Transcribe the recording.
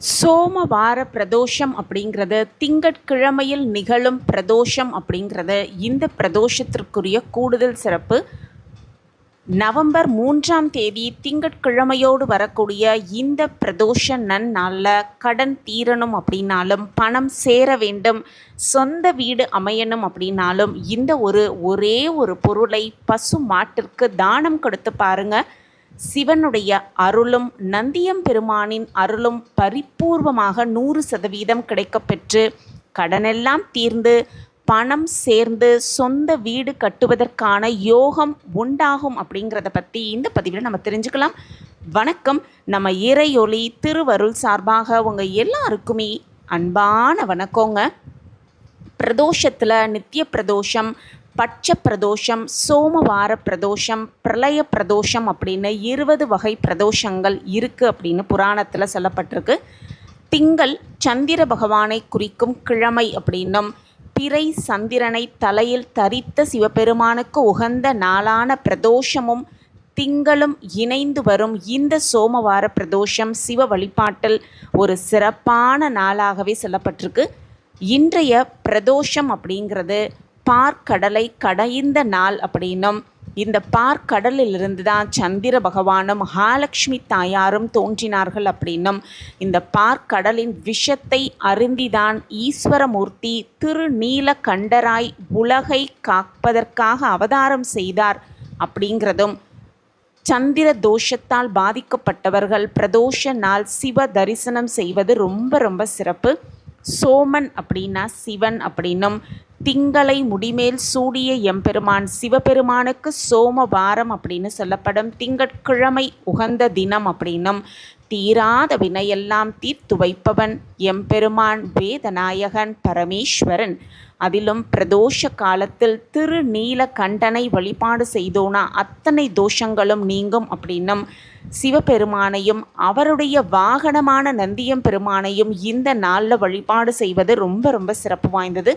சோமவார பிரதோஷம் அப்படிங்கிறது திங்கட்கிழமையில் நிகழும் பிரதோஷம் அப்படிங்கிறது இந்த பிரதோஷத்திற்குரிய கூடுதல் சிறப்பு. நவம்பர் மூன்றாம் தேதி திங்கட்கிழமையோடு வரக்கூடிய இந்த பிரதோஷ நன்னாளில் கடன் தீரணும் அப்படின்னாலும் பணம் சேர வேண்டும் சொந்த வீடு அமையணும் அப்படின்னாலும் இந்த ஒரு ஒரே ஒரு பொருளை பசு மாட்டிற்கு தானம் கொடுத்து பாருங்கள் சிவனுடைய அருளும் நந்தியம் பெருமானின் அருளும் பரிபூர்வமாக நூறு சதவீதம் கிடைக்கப்பெற்று கடனெல்லாம் தீர்ந்து பணம் சேர்ந்து சொந்த வீடு கட்டுவதற்கான யோகம் உண்டாகும் அப்படிங்கிறத பற்றி இந்த பதிவில் நம்ம தெரிஞ்சுக்கலாம். வணக்கம். நம்ம இறையொளி திருவருள் சார்பாக உங்கள் எல்லாருக்குமே அன்பான வணக்கங்க. பிரதோஷத்தில் நித்திய பிரதோஷம் பட்ச பிரதோஷம் சோமவார பிரதோஷம் பிரளய பிரதோஷம் அப்படின்னு இருபது வகை பிரதோஷங்கள் இருக்குது அப்படின்னு புராணத்தில் சொல்லப்பட்டிருக்கு. திங்கள் சந்திர பகவானை குறிக்கும் கிழமை அப்படின்னும் பிறை சந்திரனை தலையில் தரித்த சிவபெருமானுக்கு உகந்த நாளான பிரதோஷமும் திங்களும் இணைந்து வரும் இந்த சோமவார பிரதோஷம் சிவ வழிபாட்டில் ஒரு சிறப்பான நாளாகவே சொல்லப்பட்டிருக்கு. இன்றைய பிரதோஷம் அப்படிங்கிறது பார்க்கடலை கடைந்த நாள் அப்படின்னும். இந்த பார்க்கடலிலிருந்து தான் சந்திர பகவானும் மகாலட்சுமி தாயாரும் தோன்றினார்கள் அப்படின்னும். இந்த பார்க்கடலின் விஷத்தை அருந்திதான் ஈஸ்வரமூர்த்தி திருநீலகண்டராய் உலகை காப்பதற்காக அவதாரம் செய்தார் அப்படிங்கிறதும். சந்திர தோஷத்தால் பாதிக்கப்பட்டவர்கள் பிரதோஷ நாள் சிவ தரிசனம் செய்வது ரொம்ப ரொம்ப சிறப்பு. சோமன் அப்படின்னா சிவன் அப்படின்னும். திங்களை முடிமேல் சூடிய எம்பெருமான் சிவபெருமானுக்கு சோமவாரம் அப்படின்னு சொல்லப்படும். திங்கட்கிழமை உகந்த தினம் அப்படின்னும். தீராத வினையெல்லாம் தீர்த்து வைப்பவன் எம்பெருமான் வேதநாயகன் பரமேஸ்வரன். அதிலும் பிரதோஷ காலத்தில் திருநீலகண்டனை வழிபாடு செய்தோனா அத்தனை தோஷங்களும் நீங்கும் அப்படின்னும். சிவபெருமானையும் அவருடைய வாகனமான நந்தியம் பெருமானையும் இந்த நாளில் வழிபாடு செய்வது ரொம்ப ரொம்ப சிறப்பு வாய்ந்தது.